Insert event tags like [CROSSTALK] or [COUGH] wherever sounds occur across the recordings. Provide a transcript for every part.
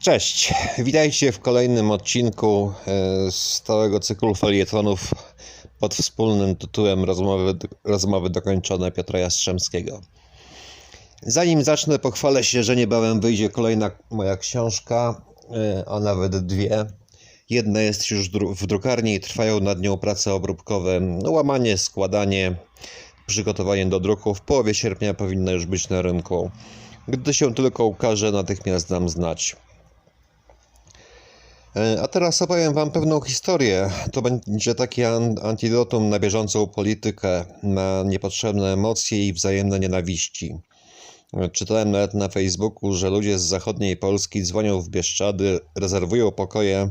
Cześć, witajcie w kolejnym odcinku e, stałego cyklu felietonów pod wspólnym tytułem Rozmowy, rozmowy dokończone Piotra Jastrzębskiego. Zanim zacznę, pochwalę się, że niebawem wyjdzie kolejna moja książka, e, a nawet dwie. Jedna jest już w drukarni i trwają nad nią prace obróbkowe, no, łamanie, składanie, przygotowanie do druku. W połowie sierpnia powinna już być na rynku. Gdy się tylko ukaże, natychmiast dam znać. E, A teraz opowiem Wam pewną historię. To będzie takie an- antidotum na bieżącą politykę, na niepotrzebne emocje i wzajemne nienawiści. E, Czytałem nawet na Facebooku, że ludzie z zachodniej Polski dzwonią w Bieszczady, rezerwują pokoje.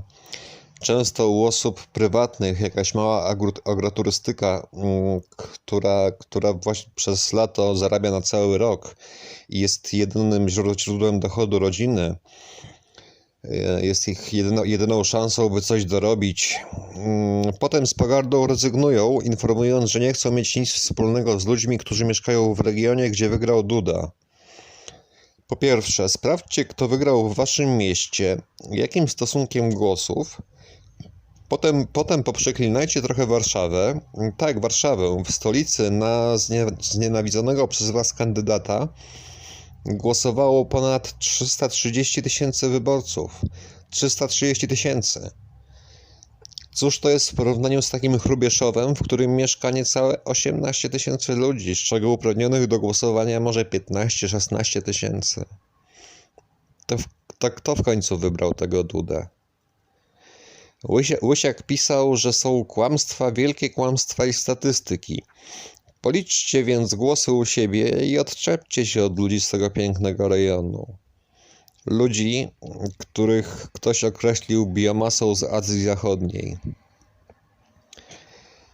Często u osób prywatnych jakaś mała agro- agroturystyka, mm, która, która właśnie przez lato zarabia na cały rok i jest jedynym źródł- źródłem dochodu rodziny jest ich jedyną, jedyną szansą, by coś dorobić. Mm, Potem z pogardą rezygnują, informując, że nie chcą mieć nic wspólnego z ludźmi, którzy mieszkają w regionie, gdzie wygrał Duda. Po pierwsze, sprawdźcie, kto wygrał w waszym mieście, jakim stosunkiem głosów. Potem, potem poprzeklinajcie trochę Warszawę. Tak, Warszawę, w stolicy na znie, znienawidzonego przez was kandydata głosowało ponad 330 tysięcy wyborców. 330 tysięcy. Cóż to jest w porównaniu z takim Hrubieszowem, w którym mieszka niecałe 18 tysięcy ludzi, z czego uprawnionych do głosowania może 15-16 tysięcy. To, to kto w końcu wybrał tego? Łysia, Łysiak pisał, że są kłamstwa, wielkie kłamstwa i statystyki. Policzcie więc głosy u siebie i odczepcie się od ludzi z tego pięknego rejonu. Ludzi, których ktoś określił biomasą z Azji Zachodniej.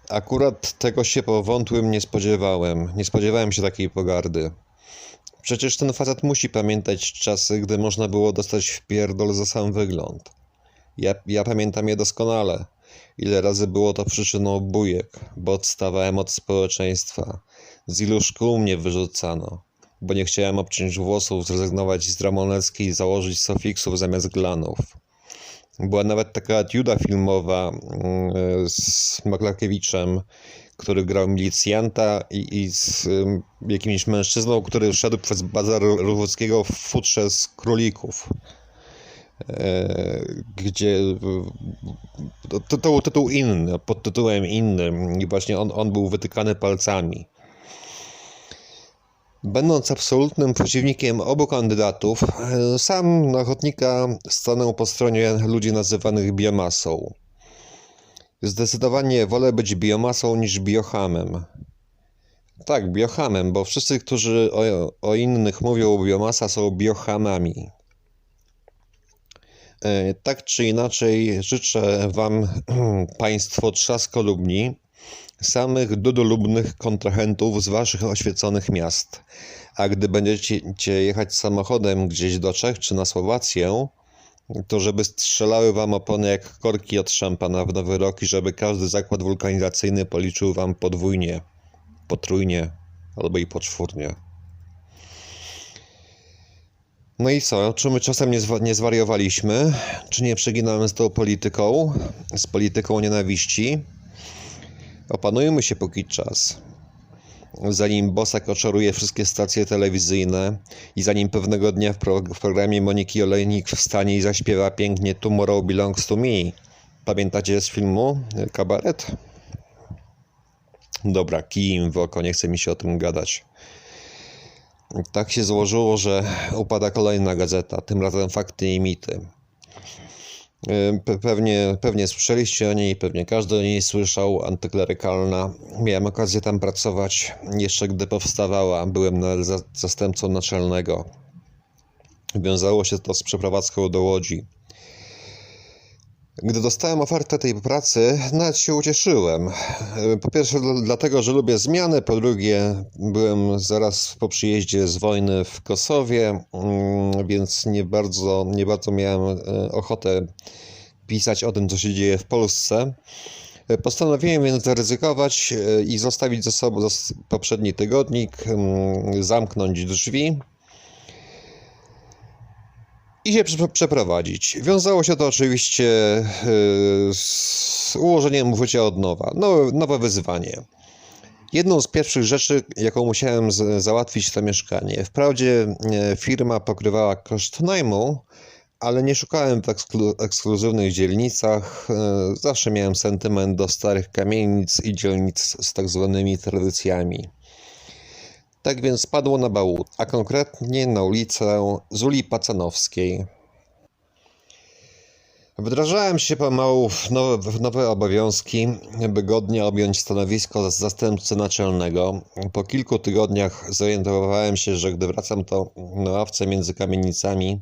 Akurat tego się po wątłym nie spodziewałem. Nie spodziewałem się takiej pogardy. Przecież ten facet musi pamiętać czasy, gdy można było dostać w pierdol za sam wygląd. Ja, ja pamiętam je doskonale. Ile razy było to przyczyną bujek, bo odstawałem od społeczeństwa. Z ilu szkół mnie wyrzucano, bo nie chciałem obciąć włosów, zrezygnować z Ramoneckiej i założyć sofiksów zamiast glanów. Była nawet taka etiuda filmowa mm, z Maklakiewiczem, który grał milicjanta i, i z jakimś mężczyzną, który szedł przez bazar Rówockiego w futrze z królików gdzie to, to był tytuł inny, pod tytułem innym i właśnie on, on był wytykany palcami. Będąc absolutnym przeciwnikiem obu kandydatów, e, sam na ochotnika stanę po stronie ludzi nazywanych biomasą. Zdecydowanie wolę być biomasą niż biohamem. Tak, biohamem, bo wszyscy, którzy o, o innych mówią biomasa, są biohamami. E, Tak czy inaczej, życzę Wam, [CLEARS THROAT] Państwo trzaskolubni, samych dudolubnych kontrahentów z Waszych oświeconych miast. A gdy będziecie jechać samochodem gdzieś do Czech czy na Słowację, to żeby strzelały Wam opony jak korki od szampana w nowy rok i żeby każdy zakład wulkanizacyjny policzył Wam podwójnie, potrójnie albo i poczwórnie. No i co? Czy my czasem nie, zwa- nie zwariowaliśmy? Czy nie przeginamy z tą polityką? Z polityką nienawiści? Opanujmy się póki czas. Zanim Bosak oczaruje wszystkie stacje telewizyjne i zanim pewnego dnia w, pro, w programie Moniki Olejnik wstanie i zaśpiewa pięknie Tomorrow Belongs to Me. Pamiętacie z filmu Kabaret? Dobra, kij im w oko, nie chce mi się o tym gadać. Tak się złożyło, że upada kolejna gazeta, tym razem fakty i mity. Pe- Pewnie, pewnie słyszeliście o niej, pewnie każdy o niej słyszał, antyklerykalna. Miałem okazję tam pracować jeszcze gdy powstawała, byłem zastępcą naczelnego. Wiązało się to z przeprowadzką do Łodzi. Gdy dostałem ofertę tej pracy, nawet się ucieszyłem. Po pierwsze, dl- dlatego, że lubię zmiany, po drugie, byłem zaraz po przyjeździe z wojny w Kosowie, mm, więc nie bardzo, nie bardzo miałem e, ochotę pisać o tym, co się dzieje w Polsce. Postanowiłem więc zaryzykować e, i zostawić ze sobą poprzedni tygodnik, mm, zamknąć drzwi i się prze- przeprowadzić. Wiązało się to oczywiście yy, z ułożeniem życia od nowa. Nowe, nowe wyzwanie. Jedną z pierwszych rzeczy, jaką musiałem załatwić, to mieszkanie. Wprawdzie e, firma pokrywała koszt najmu, ale nie szukałem w eksklu- ekskluzywnych dzielnicach. E, Zawsze miałem sentyment do starych kamienic i dzielnic z tak zwanymi tradycjami. Tak więc padło na bałut, a konkretnie na ulicę Zuli Pacanowskiej. Wdrażałem się pomału w nowe, w nowe obowiązki, by godnie objąć stanowisko zastępcy naczelnego. Po kilku tygodniach zorientowałem się, że gdy wracam to na ławce między kamienicami,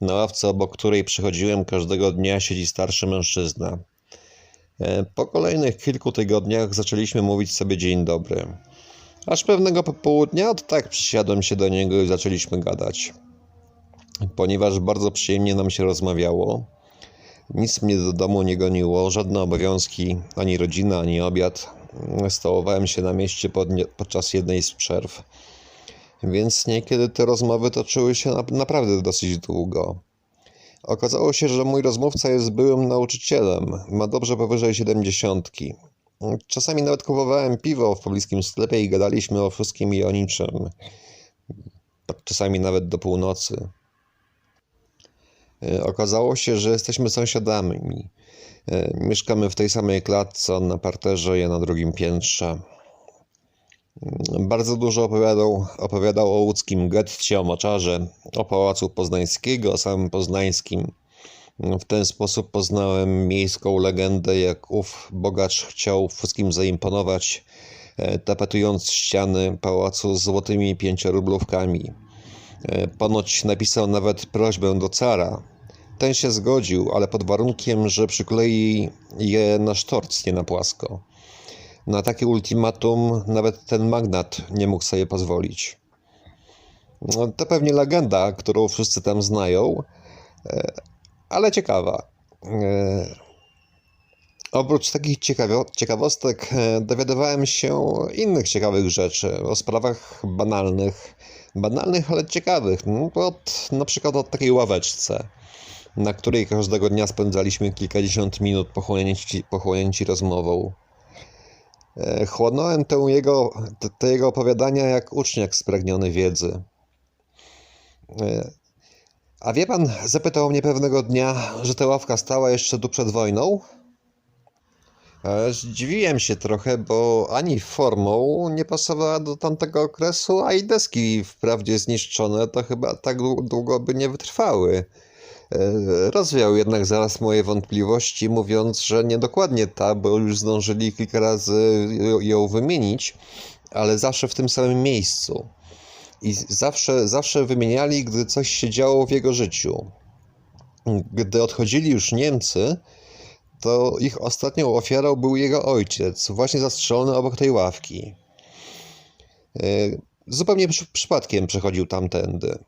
na ławce obok której przychodziłem każdego dnia siedzi starszy mężczyzna. E, Po kolejnych kilku tygodniach zaczęliśmy mówić sobie dzień dobry. Aż pewnego popołudnia od tak przysiadłem się do niego i zaczęliśmy gadać. Ponieważ bardzo przyjemnie nam się rozmawiało, nic mnie do domu nie goniło, żadne obowiązki, ani rodzina, ani obiad. Stołowałem się na mieście podczas jednej z przerw, więc niekiedy te rozmowy toczyły się na- naprawdę dosyć długo. Okazało się, że mój rozmówca jest byłym nauczycielem, ma dobrze powyżej siedemdziesiątki. Czasami nawet kupowałem piwo w pobliskim sklepie i gadaliśmy o wszystkim i o niczym. Czasami nawet do północy. E, Okazało się, że jesteśmy sąsiadami. E, Mieszkamy w tej samej klatce, on na parterze, ja na drugim piętrze. Mm, Bardzo dużo opowiadał, opowiadał o łódzkim getcie, o moczarze, o pałacu poznańskiego, o samym poznańskim. W ten sposób poznałem miejską legendę, jak ów bogacz chciał wszystkim zaimponować, e, tapetując ściany pałacu złotymi pięciorublówkami. E, Ponoć napisał nawet prośbę do cara. Ten się zgodził, ale pod warunkiem, że przyklei je na sztorc, nie na płasko. Na takie ultimatum nawet ten magnat nie mógł sobie pozwolić. No, to pewnie legenda, którą wszyscy tam znają, e, ale ciekawa. E, Oprócz takich ciekawostek e, dowiadywałem się innych ciekawych rzeczy, o sprawach banalnych, banalnych, ale ciekawych. No, od, na przykład o takiej ławeczce, na której każdego dnia spędzaliśmy kilkadziesiąt minut pochłonięci, pochłonięci rozmową. E, Chłonąłem tę jego, te, te jego opowiadania jak uczniak spragniony wiedzy. A wie pan, zapytał mnie pewnego dnia, że ta ławka stała jeszcze tu przed wojną? E, Zdziwiłem się trochę, bo ani formą nie pasowała do tamtego okresu, a i deski wprawdzie zniszczone to chyba tak dłu- długo by nie wytrwały. E, Rozwiał jednak zaraz moje wątpliwości, mówiąc, że niedokładnie ta, bo już zdążyli kilka razy ją wymienić, ale zawsze w tym samym miejscu. I zawsze, zawsze wymieniali, gdy coś się działo w jego życiu. Gdy odchodzili już Niemcy, to ich ostatnią ofiarą był jego ojciec, właśnie zastrzelony obok tej ławki. E, Zupełnie przy, przypadkiem przechodził tamtędy.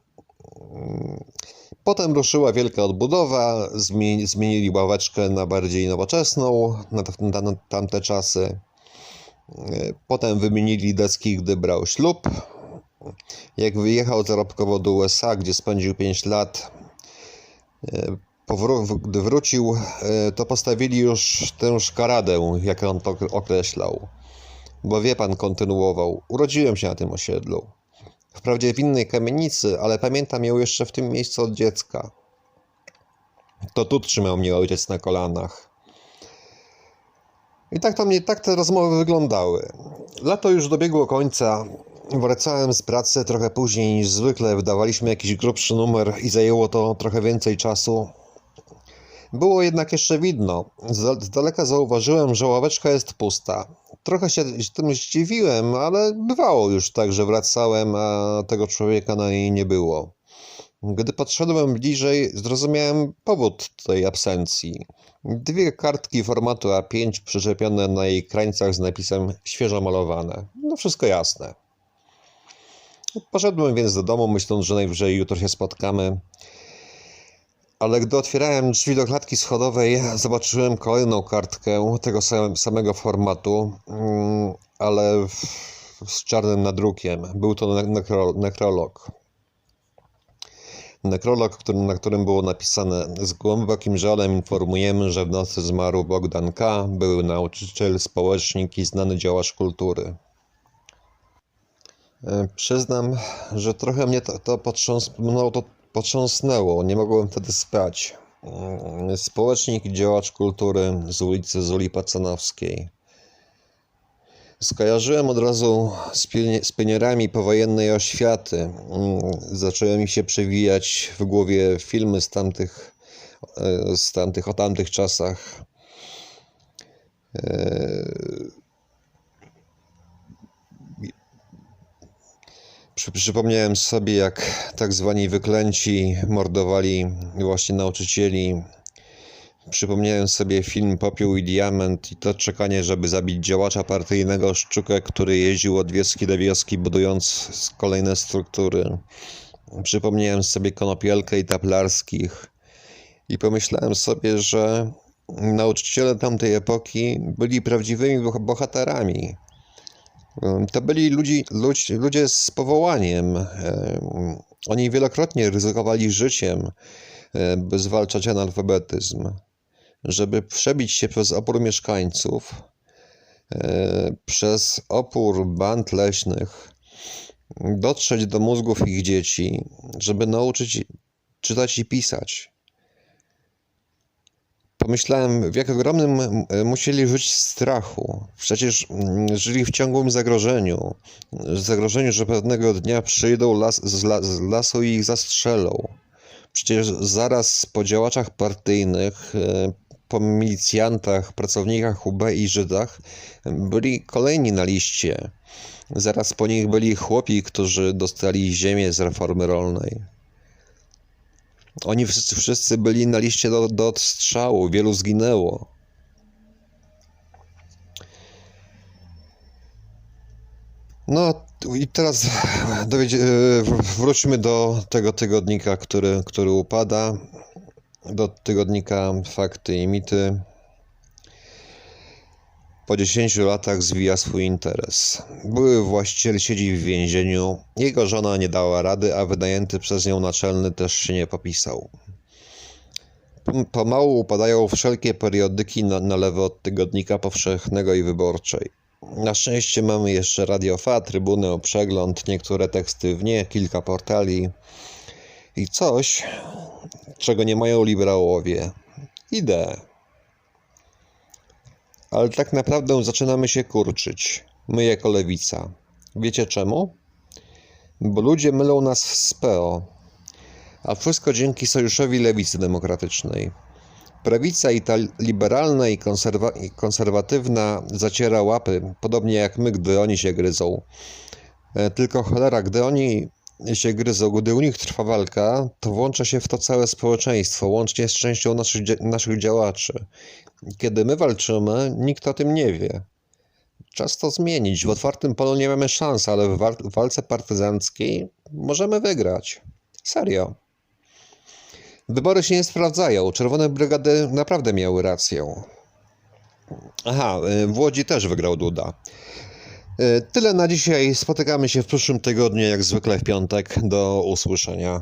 Potem ruszyła wielka odbudowa, zmieni, zmienili ławeczkę na bardziej nowoczesną, na tamte czasy. E, Potem wymienili deski, gdy brał ślub. Jak wyjechał zarobkowo do USA, gdzie spędził 5 lat, e, gdy wrócił, e, to postawili już tę szkaradę, jak on to określał. Bo wie pan, kontynuował, urodziłem się na tym osiedlu. Wprawdzie w innej kamienicy, ale pamiętam ją jeszcze w tym miejscu od dziecka. To tu trzymał mnie ojciec na kolanach. I tak to mnie, tak te rozmowy wyglądały. Lato już dobiegło końca. Wracałem z pracy trochę później niż zwykle. Wydawaliśmy jakiś grubszy numer i zajęło to trochę więcej czasu. Było jednak jeszcze widno. Z, daleka zauważyłem, że ławeczka jest pusta. Trochę się tym zdziwiłem, ale bywało już tak, że wracałem, a tego człowieka na niej nie było. Gdy podszedłem bliżej, zrozumiałem powód tej absencji. Dwie kartki formatu A5 przyczepione na jej krańcach z napisem świeżo malowane. No wszystko jasne. Poszedłem więc do domu, myśląc, że najwyżej jutro się spotkamy. Ale gdy otwierałem drzwi do klatki schodowej, zobaczyłem kolejną kartkę tego sam- samego formatu, mm, ale z czarnym nadrukiem. Był to ne- nekro, nekrolog. Nekrolog, na którym było napisane Z głębokim żalem informujemy, że w nocy zmarł Bogdan K., były nauczyciel, społecznik i znany działacz kultury. E, Przyznam, że trochę mnie to, to, potrząs no, to potrząsnęło. Nie mogłem wtedy spać. Mm, Społecznik i działacz kultury z ulicy Zuli Pacanowskiej. Skojarzyłem od razu z, pienie- z pionierami powojennej oświaty. Mm, Zaczęły mi się przewijać w głowie filmy z tamtych, e, z tamtych, o tamtych czasach. Przypomniałem sobie, jak tak zwani wyklęci mordowali właśnie nauczycieli. Przypomniałem sobie film Popiół i Diament i to czekanie, żeby zabić działacza partyjnego Szczukę, który jeździł od wioski do wioski, budując kolejne struktury. Przypomniałem sobie Konopielkę i Taplarskich i pomyślałem sobie, że nauczyciele tamtej epoki byli prawdziwymi boh- bohaterami. To byli ludzi, ludzi, ludzie z powołaniem. Em, Oni wielokrotnie ryzykowali życiem, by zwalczać analfabetyzm. Żeby przebić się przez opór mieszkańców, przez opór band leśnych, dotrzeć do mózgów ich dzieci, żeby nauczyć czytać i pisać. Pomyślałem, w jak ogromnym e, musieli żyć strachu. Przecież mm, żyli w ciągłym zagrożeniu. Zagrożeniu, że pewnego dnia przyjdą las, z, z lasu i ich zastrzelą. Przecież zaraz po działaczach partyjnych, e, po milicjantach, pracownikach UB i Żydach byli kolejni na liście. Zaraz po nich byli chłopi, którzy dostali ziemię z reformy rolnej. Oni wszyscy, wszyscy byli na liście do, do odstrzału, wielu zginęło. No i teraz [LAUGHS] wróćmy do tego tygodnika, który, który upada, do tygodnika Fakty i Mity. Po 10 latach zwija swój interes. Były właściciel siedzi w więzieniu, jego żona nie dała rady, a wynajęty przez nią naczelny też się nie popisał. Pom- Pomału upadają wszelkie periodyki na, na lewo od tygodnika powszechnego i wyborczej. Na szczęście mamy jeszcze Radio Fa, Trybunę, Przegląd, niektóre teksty w nie, kilka portali i coś, czego nie mają liberałowie. Ideę. Ale tak naprawdę zaczynamy się kurczyć. My jako lewica. Wiecie czemu? Bo ludzie mylą nas z PO. A wszystko dzięki sojuszowi lewicy demokratycznej. Prawica i ta liberalna i, konserwa- i konserwatywna zaciera łapy, podobnie jak my, gdy oni się gryzą. E, Tylko cholera, gdy oni się gryzą, gdy u nich trwa walka, to włącza się w to całe społeczeństwo, łącznie z częścią naszych, naszych działaczy. Kiedy my walczymy, nikt o tym nie wie. Czas to zmienić. W otwartym polu nie mamy szans, ale w walce partyzanckiej możemy wygrać. Serio. Wybory się nie sprawdzają. Czerwone brygady naprawdę miały rację. Aha, y, w Łodzi też wygrał Duda. Y, Tyle na dzisiaj. Spotykamy się w przyszłym tygodniu, jak zwykle w piątek. Do usłyszenia.